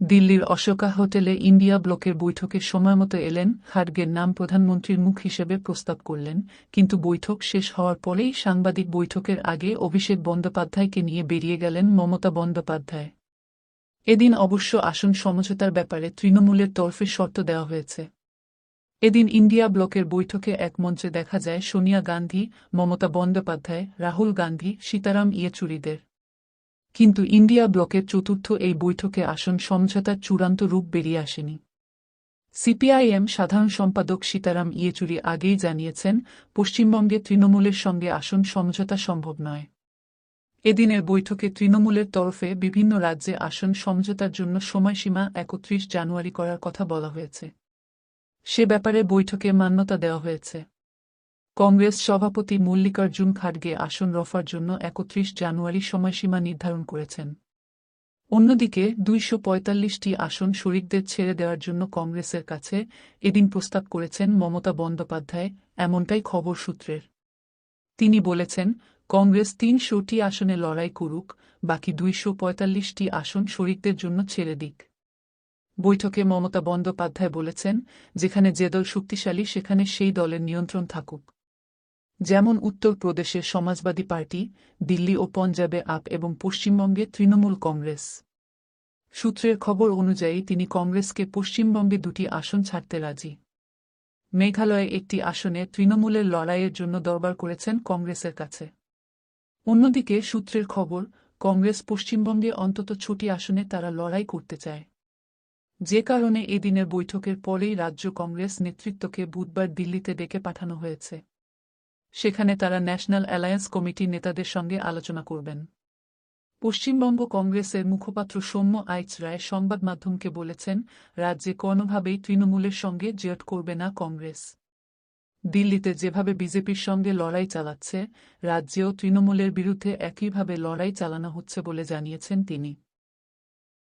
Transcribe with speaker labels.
Speaker 1: দিল্লির অশোকা হোটেলে ইন্ডিয়া ব্লকের বৈঠকে সময়মতো এলেন খার্গের নাম প্রধানমন্ত্রীর মুখ হিসেবে প্রস্তাব করলেন, কিন্তু বৈঠক শেষ হওয়ার পরেই সাংবাদিক বৈঠকের আগে অভিষেক বন্দ্যোপাধ্যায়কে নিয়ে বেরিয়ে গেলেন মমতা বন্দ্যোপাধ্যায়। এদিন অবশ্য আসন সমঝোতার ব্যাপারে তৃণমূলের তরফে শর্ত দেওয়া হয়েছে। এদিন ইন্ডিয়া ব্লকের বৈঠকে এক মঞ্চে দেখা যায় সোনিয়া গান্ধী, মমতা বন্দ্যোপাধ্যায়, রাহুল গান্ধী, সীতারাম ইয়েচুরিদের। কিন্তু ইন্ডিয়া ব্লকের চতুর্থ এই বৈঠকে আসন সমঝোতার চূড়ান্ত রূপ বেরিয়ে আসেনি। সিপিআইএম সাধারণ সম্পাদক সীতারাম ইয়েচুরি আগেই জানিয়েছেন, পশ্চিমবঙ্গে তৃণমূলের সঙ্গে আসন সমঝোতা সম্ভব নয়। এদিনের বৈঠকে তৃণমূলের তরফে বিভিন্ন রাজ্যে আসন সমঝোতার জন্য সময়সীমা একত্রিশ জানুয়ারি করার কথা বলা হয়েছে। সে ব্যাপারে বৈঠকে মান্যতা দেওয়া হয়েছে। কংগ্রেস সভাপতি মল্লিকার্জুন খাড়গে আসন রফার জন্য একত্রিশ জানুয়ারি সময়সীমা নির্ধারণ করেছেন। অন্যদিকে, দুইশো পঁয়তাল্লিশটি আসন শরিকদের ছেড়ে দেওয়ার জন্য কংগ্রেসের কাছে এদিন প্রস্তাব করেছেন মমতা বন্দ্যোপাধ্যায়, এমনটাই খবর সূত্রের। তিনি বলেছেন, কংগ্রেস তিনশোটি আসনে লড়াই করুক, বাকি দুইশো পঁয়তাল্লিশটি আসন শরিকদের জন্য ছেড়ে দিক। বৈঠকে মমতা বন্দ্যোপাধ্যায় বলেছেন, যেখানে যে দল শক্তিশালী, সেখানে সেই দলের নিয়ন্ত্রণ থাকুক। যেমন উত্তর প্রদেশের সমাজবাদী পার্টি, দিল্লি ও পঞ্জাবে আপ এবং পশ্চিমবঙ্গে তৃণমূল কংগ্রেস। সূত্রের খবর অনুযায়ী তিনি কংগ্রেসকে পশ্চিমবঙ্গে দুটি আসন ছাড়তে রাজি। মেঘালয়ে একটি আসনে তৃণমূলের লড়াইয়ের জন্য দরবার করেছেন কংগ্রেসের কাছে। অন্যদিকে সূত্রের খবর, কংগ্রেস পশ্চিমবঙ্গে অন্তত ছটি আসনে তারা লড়াই করতে চায়। যে কারণে এদিনের বৈঠকের পরেই রাজ্য কংগ্রেস নেতৃত্বকে বুধবার দিল্লিতে ডেকে পাঠানো হয়েছে। সেখানে তারা ন্যাশনাল অ্যালায়েন্স কমিটির নেতাদের সঙ্গে আলোচনা করবেন। পশ্চিমবঙ্গ কংগ্রেসের মুখপাত্র সৌম্য আইচ রায় সংবাদ মাধ্যমকে বলেছেন, রাজ্যে কোনোভাবেই তৃণমূলের সঙ্গে জেট করবে না কংগ্রেস। দিল্লিতে যেভাবে বিজেপির সঙ্গে লড়াই চালাচ্ছে, রাজ্যেও তৃণমূলের বিরুদ্ধে একইভাবে লড়াই চালানো হচ্ছে বলে জানিয়েছেন তিনি।